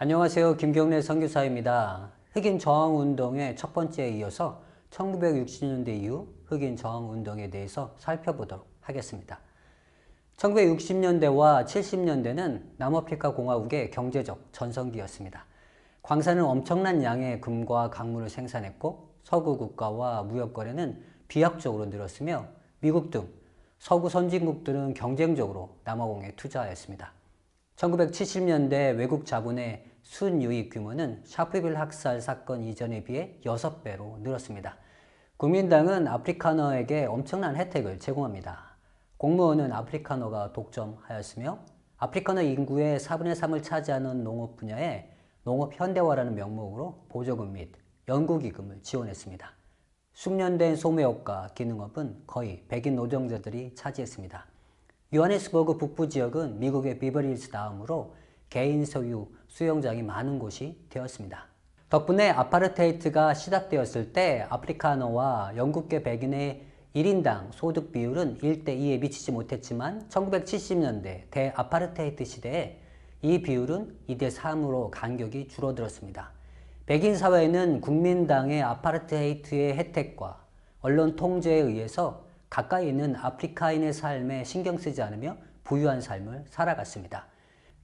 안녕하세요. 김경래 선교사입니다. 흑인 저항운동의 첫 번째에 이어서 1960년대 이후 흑인 저항운동에 대해서 살펴보도록 하겠습니다. 1960년대와 70년대는 남아프리카 공화국의 경제적 전성기였습니다. 광산은 엄청난 양의 금과 광물을 생산했고 서구 국가와 무역 거래는 비약적으로 늘었으며 미국 등 서구 선진국들은 경쟁적으로 남아공에 투자하였습니다. 1970년대 외국 자본의 순유입 규모는 샤프빌 학살 사건 이전에 비해 6배로 늘었습니다. 국민당은 아프리카너에게 엄청난 혜택을 제공합니다. 공무원은 아프리카너가 독점하였으며 아프리카너 인구의 4분의 3을 차지하는 농업 분야에 농업 현대화라는 명목으로 보조금 및 연구기금을 지원했습니다. 숙련된 소매업과 기능업은 거의 백인 노동자들이 차지했습니다. 요하네스버그 북부 지역은 미국의 비버리hills 다음으로 개인 소유 수영장이 많은 곳이 되었습니다. 덕분에 아파르테이트가 시작되었을 때 아프리카너와 영국계 백인의 1인당 소득 비율은 1대2에 미치지 못했지만 1970년대 대아파르테이트 시대에 이 비율은 2대3으로 간격이 줄어들었습니다. 백인 사회는 국민당의 아파르테이트의 혜택과 언론 통제에 의해서 가까이 있는 아프리카인의 삶에 신경 쓰지 않으며 부유한 삶을 살아갔습니다.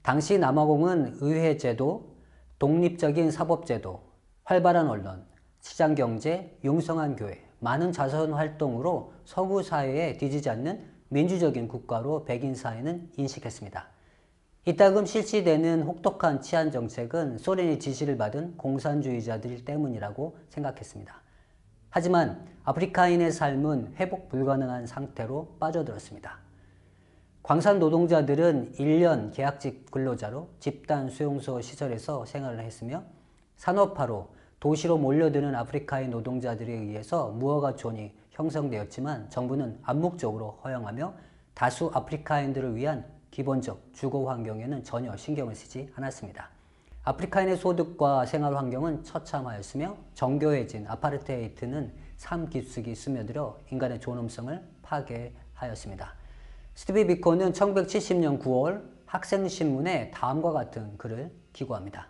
당시 남아공은 의회제도, 독립적인 사법제도, 활발한 언론, 시장경제, 융성한 교회, 많은 자선 활동으로 서구 사회에 뒤지지 않는 민주적인 국가로 백인 사회는 인식했습니다. 이따금 실시되는 혹독한 치안 정책은 소련의 지시를 받은 공산주의자들 때문이라고 생각했습니다. 하지만 아프리카인의 삶은 회복 불가능한 상태로 빠져들었습니다. 광산 노동자들은 1년 계약직 근로자로 집단 수용소 시설에서 생활을 했으며 산업화로 도시로 몰려드는 아프리카인 노동자들에 의해서 무허가촌이 형성되었지만 정부는 암묵적으로 허용하며 다수 아프리카인들을 위한 기본적 주거 환경에는 전혀 신경을 쓰지 않았습니다. 아프리카인의 소득과 생활 환경은 처참하였으며 정교해진 아파르테이트는 삶 깊숙이 스며들어 인간의 존엄성을 파괴하였습니다. 스티비 비코는 1970년 9월 학생신문에 다음과 같은 글을 기고합니다.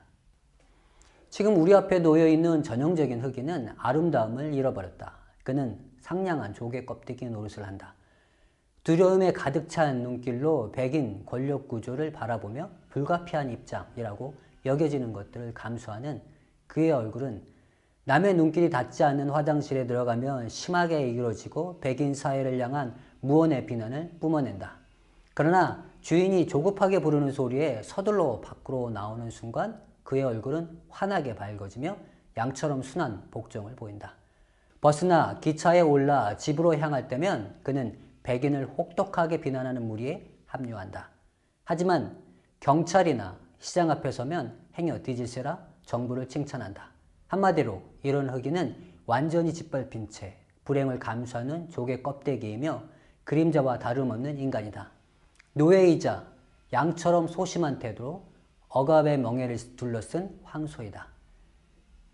지금 우리 앞에 놓여 있는 전형적인 흑인은 아름다움을 잃어버렸다. 그는 상냥한 조개 껍데기 노릇을 한다. 두려움에 가득 찬 눈길로 백인 권력 구조를 바라보며 불가피한 입장이라고 여겨지는 것들을 감수하는 그의 얼굴은 남의 눈길이 닿지 않는 화장실에 들어가면 심하게 이그러지고 백인 사회를 향한 무언의 비난을 뿜어낸다. 그러나 주인이 조급하게 부르는 소리에 서둘러 밖으로 나오는 순간 그의 얼굴은 환하게 밝아지며 양처럼 순한 복종을 보인다. 버스나 기차에 올라 집으로 향할 때면 그는 백인을 혹독하게 비난하는 무리에 합류한다. 하지만 경찰이나 시장 앞에 서면 행여 뒤질세라 정부를 칭찬한다. 한마디로 이런 흑인은 완전히 짓밟힌 채 불행을 감수하는 조개 껍데기이며 그림자와 다름없는 인간이다. 노예이자 양처럼 소심한 태도로 억압의 멍해를 둘러쓴 황소이다.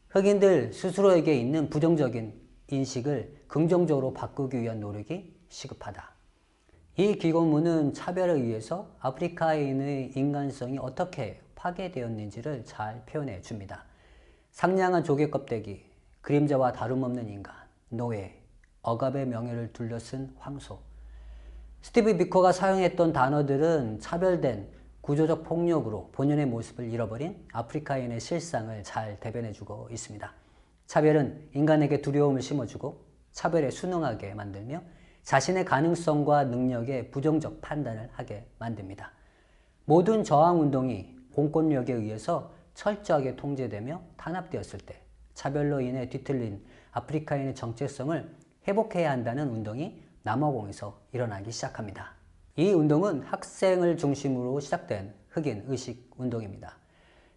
흑인들 스스로에게 있는 부정적인 인식을 긍정적으로 바꾸기 위한 노력이 시급하다. 이 기고문은 차별에 의해서 아프리카인의 인간성이 어떻게 파괴되었는지를 잘 표현해 줍니다. 상냥한 조개 껍데기, 그림자와 다름없는 인간, 노예, 억압의 명예를 둘러쓴 황소. 스티브 비커가 사용했던 단어들은 차별된 구조적 폭력으로 본연의 모습을 잃어버린 아프리카인의 실상을 잘 대변해주고 있습니다. 차별은 인간에게 두려움을 심어주고 차별에 순응하게 만들며 자신의 가능성과 능력에 부정적 판단을 하게 만듭니다. 모든 저항운동이 공권력에 의해서 철저하게 통제되며 탄압되었을 때 차별로 인해 뒤틀린 아프리카인의 정체성을 회복해야 한다는 운동이 남아공에서 일어나기 시작합니다. 이 운동은 학생을 중심으로 시작된 흑인 의식 운동입니다.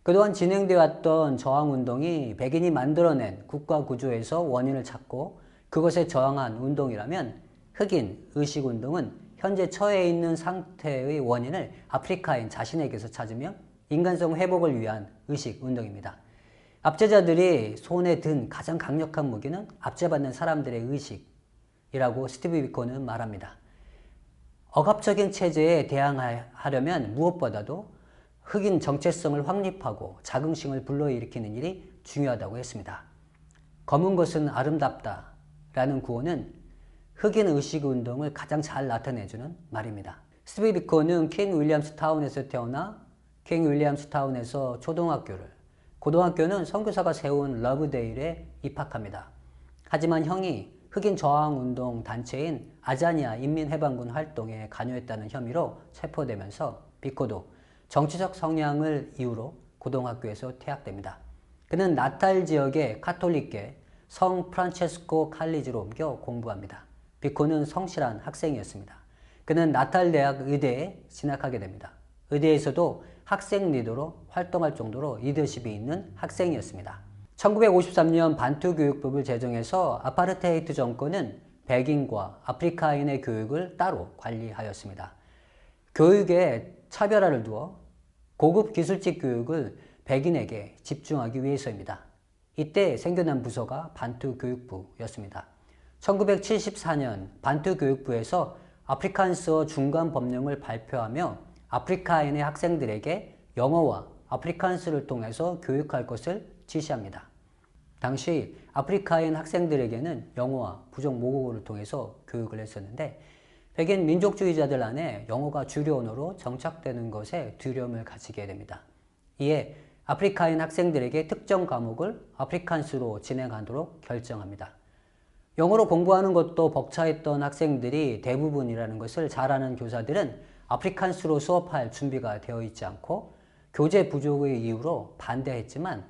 그동안 진행되어 왔던 저항운동이 백인이 만들어낸 국가 구조에서 원인을 찾고 그것에 저항한 운동이라면 흑인 의식운동은 현재 처해 있는 상태의 원인을 아프리카인 자신에게서 찾으며 인간성 회복을 위한 의식운동입니다. 압제자들이 손에 든 가장 강력한 무기는 압제받는 사람들의 의식이라고 스티브 비코는 말합니다. 억압적인 체제에 대항하려면 무엇보다도 흑인 정체성을 확립하고 자긍심을 불러일으키는 일이 중요하다고 했습니다. 검은 것은 아름답다 라는 구호는 흑인 의식 운동을 가장 잘 나타내주는 말입니다. 스티브 비코는 킹 윌리엄스 타운에서 태어나 킹 윌리엄스 타운에서 초등학교를 고등학교는 선교사가 세운 러브데일에 입학합니다. 하지만 형이 흑인 저항운동 단체인 아자니아 인민해방군 활동에 관여했다는 혐의로 체포되면서 비코도 정치적 성향을 이유로 고등학교에서 퇴학됩니다. 그는 나탈 지역의 카톨릭계 성 프란체스코 칼리지로 옮겨 공부합니다. 비코는 성실한 학생이었습니다. 그는 나탈 대학 의대에 진학하게 됩니다. 의대에서도 학생 리더로 활동할 정도로 리더십이 있는 학생이었습니다. 1953년 반투 교육법을 제정해서 아파르테이트 정권은 백인과 아프리카인의 교육을 따로 관리하였습니다. 교육에 차별화를 두어 고급 기술직 교육을 백인에게 집중하기 위해서입니다. 이때 생겨난 부서가 반투 교육부였습니다. 1974년 반투 교육부에서 아프리칸스어 중간 법령을 발표하며 아프리카인의 학생들에게 영어와 아프리칸스를 통해서 교육할 것을 지시합니다. 당시 아프리카인 학생들에게는 영어와 부족 모국어를 통해서 교육을 했었는데 백인 민족주의자들 안에 영어가 주류 언어로 정착되는 것에 두려움을 가지게 됩니다. 이에 아프리카인 학생들에게 특정 과목을 아프리칸스로 진행하도록 결정합니다. 영어로 공부하는 것도 벅차했던 학생들이 대부분이라는 것을 잘 아는 교사들은 아프리칸스로 수업할 준비가 되어 있지 않고 교재 부족의 이유로 반대했지만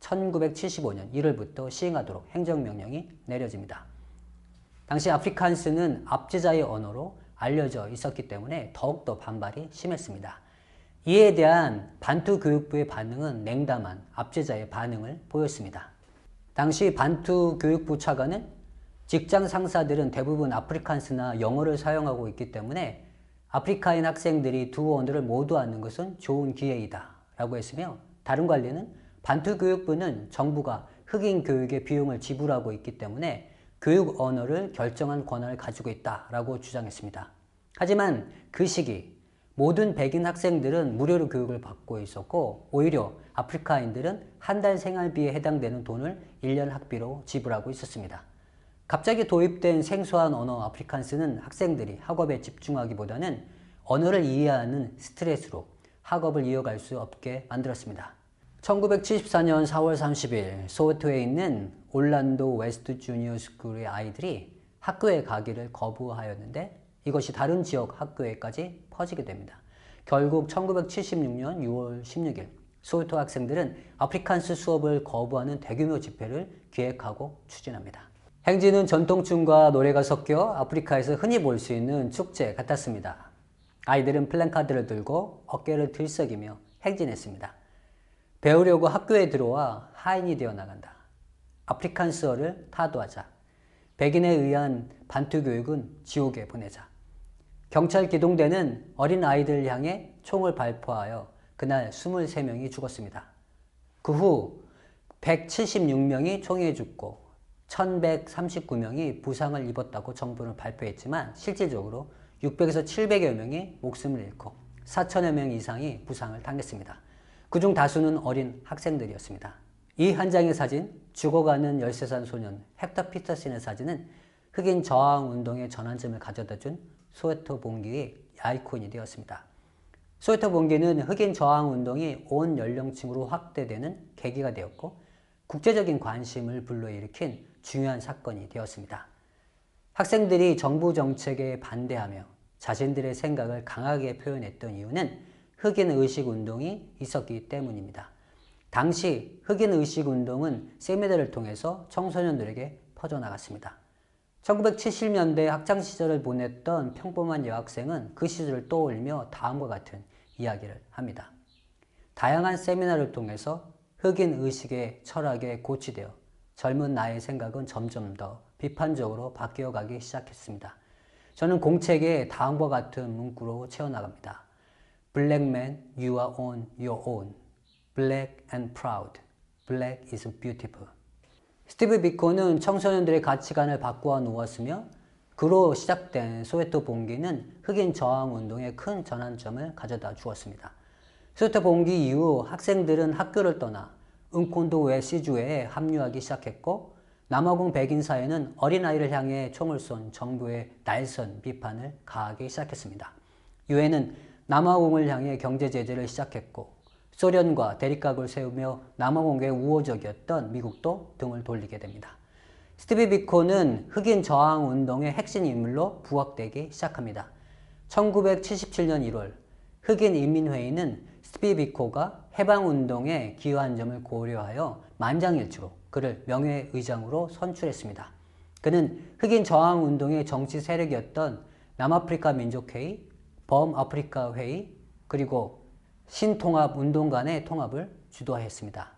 1975년 1월부터 시행하도록 행정명령이 내려집니다. 당시 아프리칸스는 압제자의 언어로 알려져 있었기 때문에 더욱더 반발이 심했습니다. 이에 대한 반투 교육부의 반응은 냉담한 압제자의 반응을 보였습니다. 당시 반투 교육부 차관은 직장 상사들은 대부분 아프리칸스나 영어를 사용하고 있기 때문에 아프리카인 학생들이 두 언어를 모두 아는 것은 좋은 기회이다 라고 했으며 다른 관리는 반투 교육부는 정부가 흑인 교육의 비용을 지불하고 있기 때문에 교육 언어를 결정한 권한을 가지고 있다라고 주장했습니다. 하지만 그 시기 모든 백인 학생들은 무료로 교육을 받고 있었고 오히려 아프리카인들은 한 달 생활비에 해당되는 돈을 1년 학비로 지불하고 있었습니다. 갑자기 도입된 생소한 언어 아프리칸스는 학생들이 학업에 집중하기보다는 언어를 이해하는 스트레스로 학업을 이어갈 수 없게 만들었습니다. 1974년 4월 30일 소웨토에 있는 올란도 웨스트 주니어 스쿨의 아이들이 학교에 가기를 거부하였는데 이것이 다른 지역 학교에까지 퍼지게 됩니다. 결국 1976년 6월 16일 소웨토 학생들은 아프리칸스 수업을 거부하는 대규모 집회를 기획하고 추진합니다. 행진은 전통춤과 노래가 섞여 아프리카에서 흔히 볼 수 있는 축제 같았습니다. 아이들은 플랜카드를 들고 어깨를 들썩이며 행진했습니다. 배우려고 학교에 들어와 하인이 되어 나간다. 아프리칸스어를 타도하자. 백인에 의한 반투 교육은 지옥에 보내자. 경찰 기동대는 어린 아이들을 향해 총을 발포하여 그날 23명이 죽었습니다. 그 후 176명이 총에 죽고 1139명이 부상을 입었다고 정부는 발표했지만 실질적으로 600에서 700여 명이 목숨을 잃고 4천여 명 이상이 부상을 당했습니다. 그중 다수는 어린 학생들이었습니다. 이한 장의 사진, 죽어가는 13살 소년 헥터 피터슨의 사진은 흑인 저항 운동의 전환점을 가져다 준 소웨토 봉기의 아이콘이 되었습니다. 소웨토 봉기는 흑인 저항 운동이 온 연령층으로 확대되는 계기가 되었고 국제적인 관심을 불러일으킨 중요한 사건이 되었습니다. 학생들이 정부 정책에 반대하며 자신들의 생각을 강하게 표현했던 이유는 흑인 의식 운동이 있었기 때문입니다. 당시 흑인 의식 운동은 세미나를 통해서 청소년들에게 퍼져나갔습니다. 1970년대 학창 시절을 보냈던 평범한 여학생은 그 시절을 떠올리며 다음과 같은 이야기를 합니다. 다양한 세미나를 통해서 흑인 의식의 철학에 고치되어 젊은 나의 생각은 점점 더 비판적으로 바뀌어 가기 시작했습니다. 저는 공책에 다음과 같은 문구로 채워나갑니다. Black man, you are on your own. Black and proud. Black is beautiful. 스티브 비코는 청소년들의 가치관을 바꾸어 놓았으며 그로 시작된 소웨토 봉기는 흑인 저항 운동의 큰 전환점을 가져다 주었습니다. 소위트 봉기 이후 학생들은 학교를 떠나 은콘도 외 시주에 합류하기 시작했고 남아공 백인 사회는 어린아이를 향해 총을 쏜 정부의 날선 비판을 가하기 시작했습니다. 유엔은 남아공을 향해 경제 제재를 시작했고 소련과 대립각을 세우며 남아공에 우호적이었던 미국도 등을 돌리게 됩니다. 스티비 비코는 흑인 저항 운동의 핵심 인물로 부각되기 시작합니다. 1977년 1월 흑인 인민회의는 스티비 비코가 해방운동에 기여한 점을 고려하여 만장일치로 그를 명예의장으로 선출했습니다. 그는 흑인 저항운동의 정치 세력이었던 남아프리카 민족회의, 범아프리카 회의, 그리고 신통합운동 간의 통합을 주도했습니다.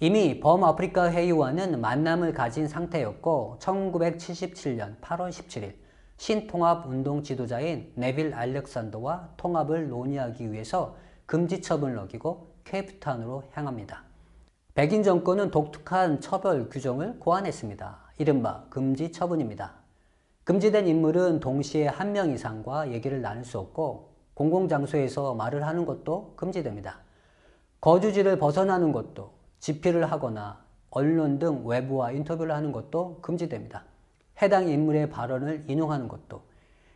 이미 범아프리카 회의와는 만남을 가진 상태였고 1977년 8월 17일 신통합운동 지도자인 네빌 알렉산더와 통합을 논의하기 위해서 금지 처분을 어기고 케이프타운으로 향합니다. 백인 정권은 독특한 처벌 규정을 고안했습니다. 이른바 금지 처분입니다. 금지된 인물은 동시에 한 명 이상과 얘기를 나눌 수 없고 공공장소에서 말을 하는 것도 금지됩니다. 거주지를 벗어나는 것도 집필을 하거나 언론 등 외부와 인터뷰를 하는 것도 금지됩니다. 해당 인물의 발언을 인용하는 것도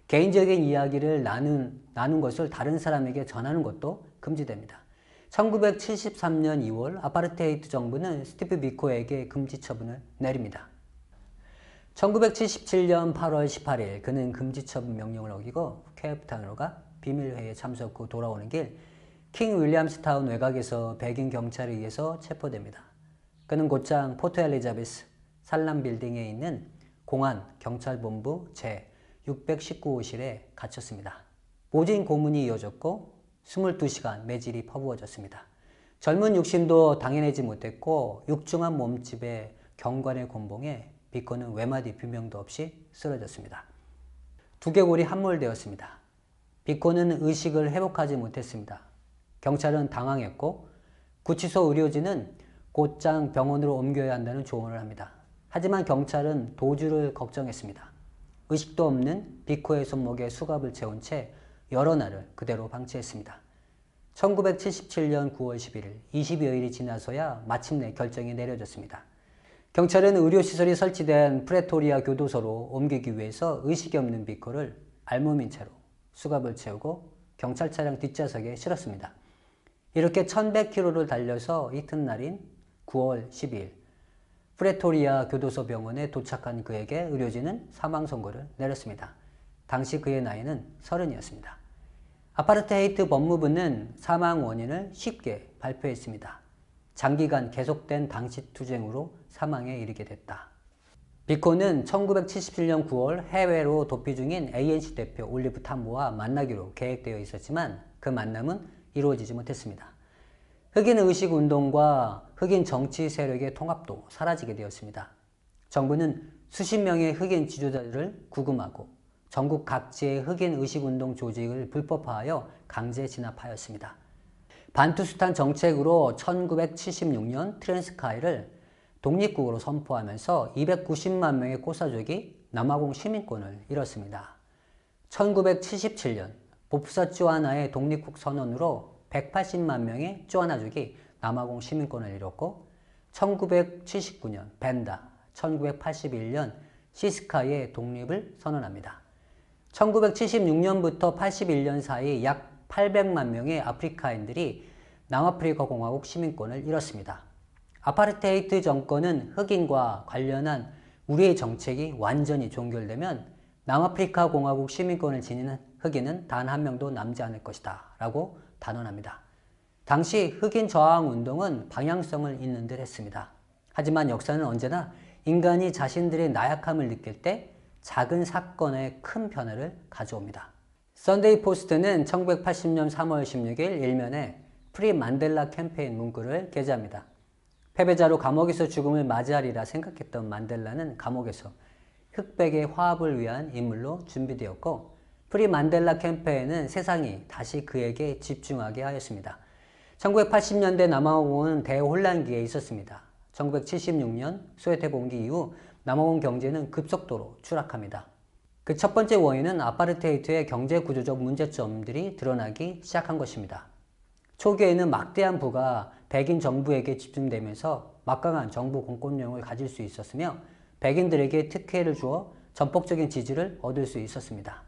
개인적인 이야기를 나눈, 나눈 것을 다른 사람에게 전하는 것도 금지됩니다. 1973년 2월 아파르테이트 정부는 스티브 비코에게 금지 처분을 내립니다. 1977년 8월 18일 그는 금지 처분 명령을 어기고 케이프타운으로 가 비밀회의에 참석 후 돌아오는 길 킹 윌리엄스타운 외곽에서 백인 경찰에 의해서 체포됩니다. 그는 곧장 포트 엘리자베스 살람 빌딩에 있는 공안 경찰본부 제 619호실에 갇혔습니다. 모진 고문이 이어졌고 22시간 매질이 퍼부어졌습니다. 젊은 육신도 당해내지 못했고 육중한 몸집에 경관의 곤봉에 비코는 외마디 비명도 없이 쓰러졌습니다. 두개골이 함몰되었습니다. 비코는 의식을 회복하지 못했습니다. 경찰은 당황했고 구치소 의료진은 곧장 병원으로 옮겨야 한다는 조언을 합니다. 하지만 경찰은 도주를 걱정했습니다. 의식도 없는 비코의 손목에 수갑을 채운 채 여러 날을 그대로 방치했습니다. 1977년 9월 11일 20여일이 지나서야 마침내 결정이 내려졌습니다. 경찰은 의료시설이 설치된 프레토리아 교도소로 옮기기 위해서 의식이 없는 비코를 알몸인 채로 수갑을 채우고 경찰 차량 뒷좌석에 실었습니다. 이렇게 1100km를 달려서 이튿날인 9월 12일 프레토리아 교도소 병원에 도착한 그에게 의료진은 사망 선고를 내렸습니다. 당시 그의 나이는 서른이었습니다. 아파르테이트 법무부는 사망 원인을 쉽게 발표했습니다. 장기간 계속된 당시 투쟁으로 사망에 이르게 됐다. 비코는 1977년 9월 해외로 도피 중인 ANC 대표 올리브 탐보와 만나기로 계획되어 있었지만 그 만남은 이루어지지 못했습니다. 흑인 의식 운동과 흑인 정치 세력의 통합도 사라지게 되었습니다. 정부는 수십 명의 흑인 지도자들을 구금하고 전국 각지의 흑인 의식운동 조직을 불법화하여 강제 진압하였습니다. 반투스탄 정책으로 1976년 트랜스카이를 독립국으로 선포하면서 290만 명의 꼬사족이 남아공 시민권을 잃었습니다. 1977년 보프사 쭈아나의 독립국 선언으로 180만 명의 쭈아나족이 남아공 시민권을 잃었고 1979년 벤다, 1981년 시스카의 독립을 선언합니다. 1976년부터 81년 사이 약 800만 명의 아프리카인들이 남아프리카 공화국 시민권을 잃었습니다. 아파르테이트 정권은 흑인과 관련한 우리의 정책이 완전히 종결되면 남아프리카 공화국 시민권을 지니는 흑인은 단 한 명도 남지 않을 것이다 라고 단언합니다. 당시 흑인 저항 운동은 방향성을 잇는 듯 했습니다. 하지만 역사는 언제나 인간이 자신들의 나약함을 느낄 때 작은 사건에 큰 변화를 가져옵니다. 썬데이 포스트는 1980년 3월 16일 일면에 프리 만델라 캠페인 문구를 게재합니다. 패배자로 감옥에서 죽음을 맞이하리라 생각했던 만델라는 감옥에서 흑백의 화합을 위한 인물로 준비되었고 프리 만델라 캠페인은 세상이 다시 그에게 집중하게 하였습니다. 1980년대 남아공은 대혼란기에 있었습니다. 1976년 소요태 봉기 이후 남아공 경제는 급속도로 추락합니다. 그 첫 번째 원인은 아파르테이트의 경제 구조적 문제점들이 드러나기 시작한 것입니다. 초기에는 막대한 부가 백인 정부에게 집중되면서 막강한 정부 공권력을 가질 수 있었으며 백인들에게 특혜를 주어 전폭적인 지지를 얻을 수 있었습니다.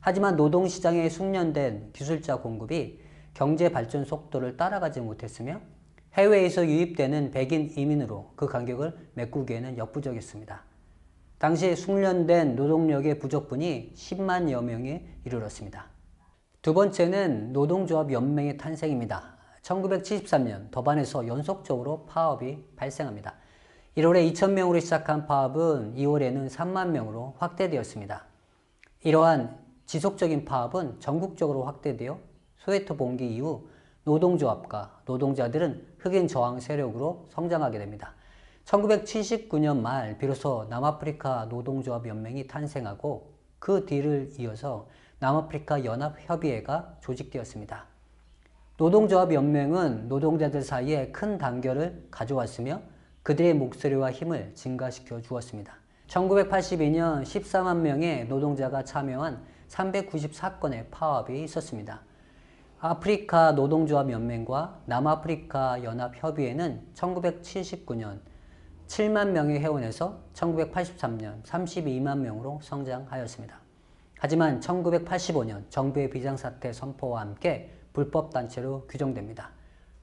하지만 노동시장에 숙련된 기술자 공급이 경제 발전 속도를 따라가지 못했으며 해외에서 유입되는 백인 이민으로 그 간격을 메꾸기에는 역부족했습니다. 당시 숙련된 노동력의 부족분이 10만여 명에 이르렀습니다. 두 번째는 노동조합 연맹의 탄생입니다. 1973년 더반에서 연속적으로 파업이 발생합니다. 1월에 2,000명으로 시작한 파업은 2월에는 3만 명으로 확대되었습니다. 이러한 지속적인 파업은 전국적으로 확대되어 소웨토 봉기 이후 노동조합과 노동자들은 흑인 저항 세력으로 성장하게 됩니다. 1979년 말 비로소 남아프리카 노동조합 연맹이 탄생하고 그 뒤를 이어서 남아프리카 연합협의회가 조직되었습니다. 노동조합 연맹은 노동자들 사이에 큰 단결을 가져왔으며 그들의 목소리와 힘을 증가시켜 주었습니다. 1982년 14만 명의 노동자가 참여한 394건의 파업이 있었습니다. 아프리카 노동조합 연맹과 남아프리카 연합협의회는 1979년 7만 명의 회원에서 1983년 32만 명으로 성장하였습니다. 하지만 1985년 정부의 비상사태 선포와 함께 불법단체로 규정됩니다.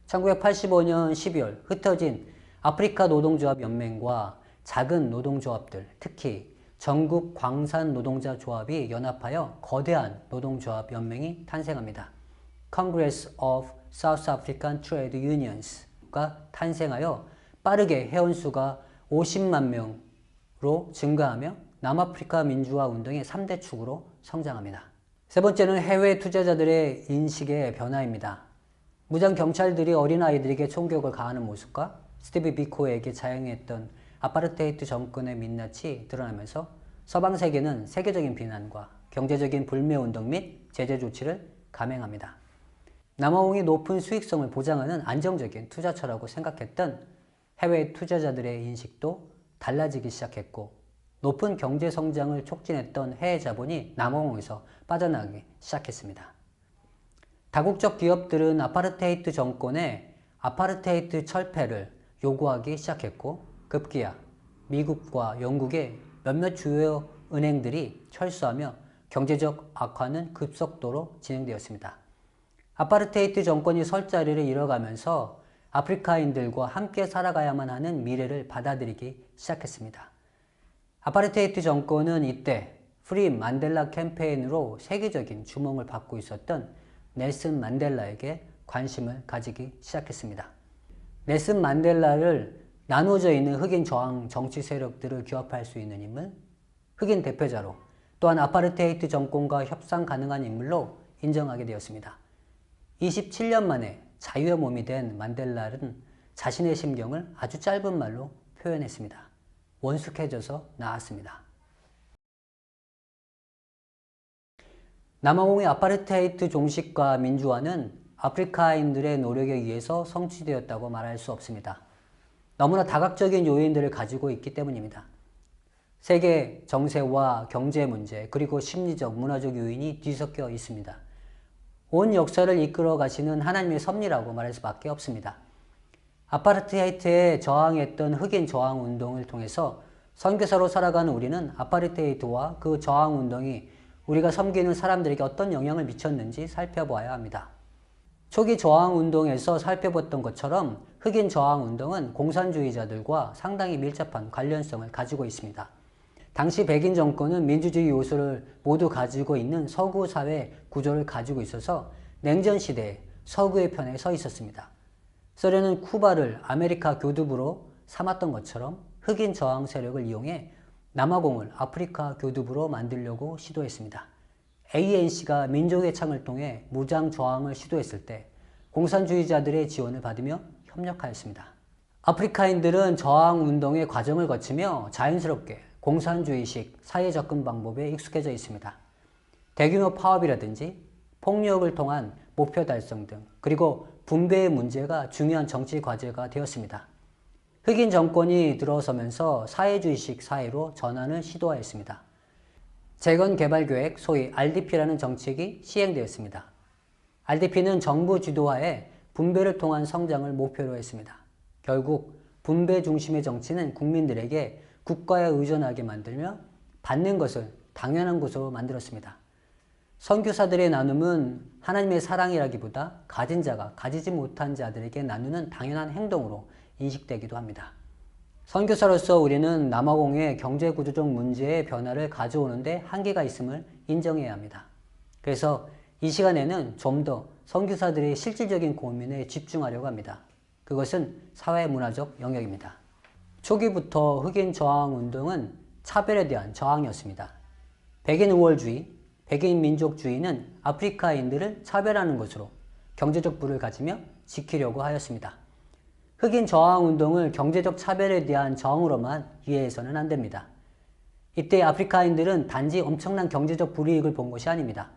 1985년 12월 흩어진 아프리카 노동조합 연맹과 작은 노동조합들, 특히 전국 광산 노동자 조합이 연합하여 거대한 노동조합 연맹이 탄생합니다. Congress of South African Trade Unions가 탄생하여 빠르게 회원수가 50만 명으로 증가하며 남아프리카 민주화 운동의 3대 축으로 성장합니다. 세 번째는 해외 투자자들의 인식의 변화입니다. 무장 경찰들이 어린아이들에게 총격을 가하는 모습과 스티브 비코에게 자행했던 아파르테이트 정권의 민낯이 드러나면서 서방 세계는 세계적인 비난과 경제적인 불매 운동 및 제재 조치를 감행합니다. 남아공이 높은 수익성을 보장하는 안정적인 투자처라고 생각했던 해외 투자자들의 인식도 달라지기 시작했고 높은 경제 성장을 촉진했던 해외 자본이 남아공에서 빠져나가기 시작했습니다. 다국적 기업들은 아파르테이트 정권의 아파르테이트 철폐를 요구하기 시작했고 급기야 미국과 영국의 몇몇 주요 은행들이 철수하며 경제적 악화는 급속도로 진행되었습니다. 아파르테이트 정권이 설 자리를 잃어가면서 아프리카인들과 함께 살아가야만 하는 미래를 받아들이기 시작했습니다. 아파르테이트 정권은 이때 프리 만델라 캠페인으로 세계적인 주목을 받고 있었던 넬슨 만델라에게 관심을 가지기 시작했습니다. 넬슨 만델라를 나누어져 있는 흑인 저항 정치 세력들을 규합할 수 있는 인물, 흑인 대표자로 또한 아파르테이트 정권과 협상 가능한 인물로 인정하게 되었습니다. 27년 만에 자유의 몸이 된 만델라는 자신의 심경을 아주 짧은 말로 표현했습니다. 원숙해져서 나았습니다. 남아공의 아파르테이트 종식과 민주화는 아프리카인들의 노력에 의해서 성취되었다고 말할 수 없습니다. 너무나 다각적인 요인들을 가지고 있기 때문입니다. 세계 정세와 경제 문제 그리고 심리적 문화적 요인이 뒤섞여 있습니다. 온 역사를 이끌어 가시는 하나님의 섭리라고 말할 수밖에 없습니다. 아파르테이트에 저항했던 흑인 저항 운동을 통해서 선교사로 살아가는 우리는 아파르테이트와 그 저항 운동이 우리가 섬기는 사람들에게 어떤 영향을 미쳤는지 살펴보아야 합니다. 초기 저항 운동에서 살펴봤던 것처럼 흑인 저항 운동은 공산주의자들과 상당히 밀접한 관련성을 가지고 있습니다. 당시 백인 정권은 민주주의 요소를 모두 가지고 있는 서구 사회 구조를 가지고 있어서 냉전 시대에 서구의 편에 서 있었습니다. 소련은 쿠바를 아메리카 교두부로 삼았던 것처럼 흑인 저항 세력을 이용해 남아공을 아프리카 교두부로 만들려고 시도했습니다. ANC가 민족의 창을 통해 무장 저항을 시도했을 때 공산주의자들의 지원을 받으며 협력하였습니다. 아프리카인들은 저항 운동의 과정을 거치며 자연스럽게 공산주의식 사회 접근 방법에 익숙해져 있습니다. 대규모 파업이라든지 폭력을 통한 목표 달성 등 그리고 분배의 문제가 중요한 정치 과제가 되었습니다. 흑인 정권이 들어서면서 사회주의식 사회로 전환을 시도하였습니다. 재건 개발 계획 소위 RDP라는 정책이 시행되었습니다. RDP는 정부 주도하에 분배를 통한 성장을 목표로 했습니다. 결국 분배 중심의 정치는 국민들에게 국가에 의존하게 만들며 받는 것을 당연한 것으로 만들었습니다. 선교사들의 나눔은 하나님의 사랑이라기보다 가진 자가 가지지 못한 자들에게 나누는 당연한 행동으로 인식되기도 합니다. 선교사로서 우리는 남아공의 경제구조적 문제의 변화를 가져오는데 한계가 있음을 인정해야 합니다. 그래서 이 시간에는 좀 더 선교사들의 실질적인 고민에 집중하려고 합니다. 그것은 사회 문화적 영역입니다. 초기부터 흑인 저항 운동은 차별에 대한 저항이었습니다. 백인 우월주의, 백인 민족주의는 아프리카인들을 차별하는 것으로 경제적 부를 가지며 지키려고 하였습니다. 흑인 저항 운동을 경제적 차별에 대한 저항으로만 이해해서는 안 됩니다. 이때 아프리카인들은 단지 엄청난 경제적 불이익을 본 것이 아닙니다.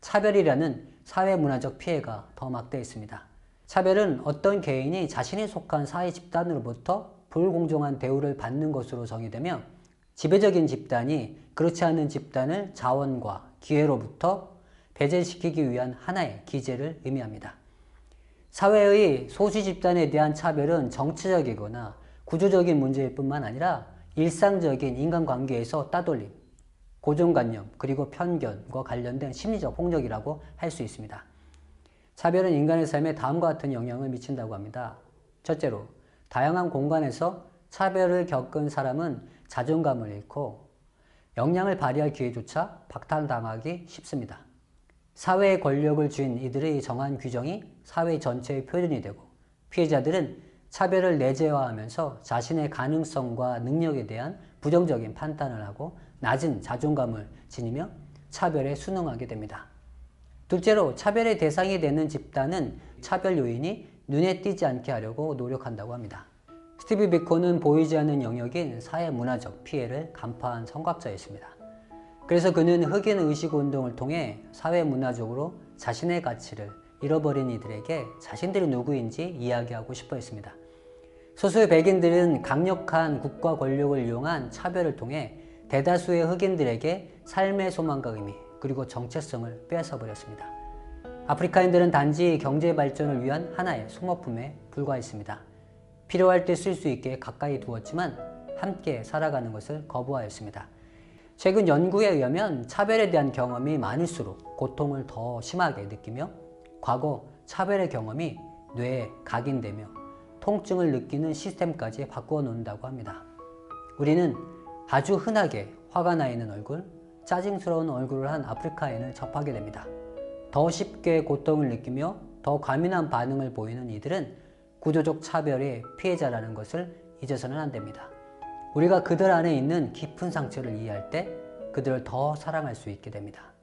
차별이라는 사회문화적 피해가 더 막대했습니다. 차별은 어떤 개인이 자신이 속한 사회 집단으로부터 불공정한 대우를 받는 것으로 정의되며 지배적인 집단이 그렇지 않은 집단을 자원과 기회로부터 배제시키기 위한 하나의 기제를 의미합니다. 사회의 소수 집단에 대한 차별은 정치적이거나 구조적인 문제일 뿐만 아니라 일상적인 인간관계에서 따돌림, 고정관념, 그리고 편견과 관련된 심리적 폭력이라고 할 수 있습니다. 차별은 인간의 삶에 다음과 같은 영향을 미친다고 합니다. 첫째로, 다양한 공간에서 차별을 겪은 사람은 자존감을 잃고 역량을 발휘할 기회조차 박탈당하기 쉽습니다. 사회의 권력을 쥔 이들의 정한 규정이 사회 전체의 표준이 되고 피해자들은 차별을 내재화하면서 자신의 가능성과 능력에 대한 부정적인 판단을 하고 낮은 자존감을 지니며 차별에 순응하게 됩니다. 둘째로 차별의 대상이 되는 집단은 차별 요인이 눈에 띄지 않게 하려고 노력한다고 합니다. 스티브 비코는 보이지 않는 영역인 사회 문화적 피해를 간파한 선각자였습니다. 그래서 그는 흑인 의식 운동을 통해 사회 문화적으로 자신의 가치를 잃어버린 이들에게 자신들이 누구인지 이야기하고 싶어 했습니다. 소수의 백인들은 강력한 국가 권력을 이용한 차별을 통해 대다수의 흑인들에게 삶의 소망과 의미 그리고 정체성을 빼앗아 버렸습니다. 아프리카인들은 단지 경제 발전을 위한 하나의 소모품에 불과했습니다. 필요할 때 쓸 수 있게 가까이 두었지만 함께 살아가는 것을 거부하였습니다. 최근 연구에 의하면 차별에 대한 경험이 많을수록 고통을 더 심하게 느끼며 과거 차별의 경험이 뇌에 각인되며 통증을 느끼는 시스템까지 바꾸어 놓는다고 합니다. 우리는 아주 흔하게 화가 나 있는 얼굴, 짜증스러운 얼굴을 한 아프리카인을 접하게 됩니다. 더 쉽게 고통을 느끼며 더 과민한 반응을 보이는 이들은 구조적 차별의 피해자라는 것을 잊어서는 안 됩니다. 우리가 그들 안에 있는 깊은 상처를 이해할 때 그들을 더 사랑할 수 있게 됩니다.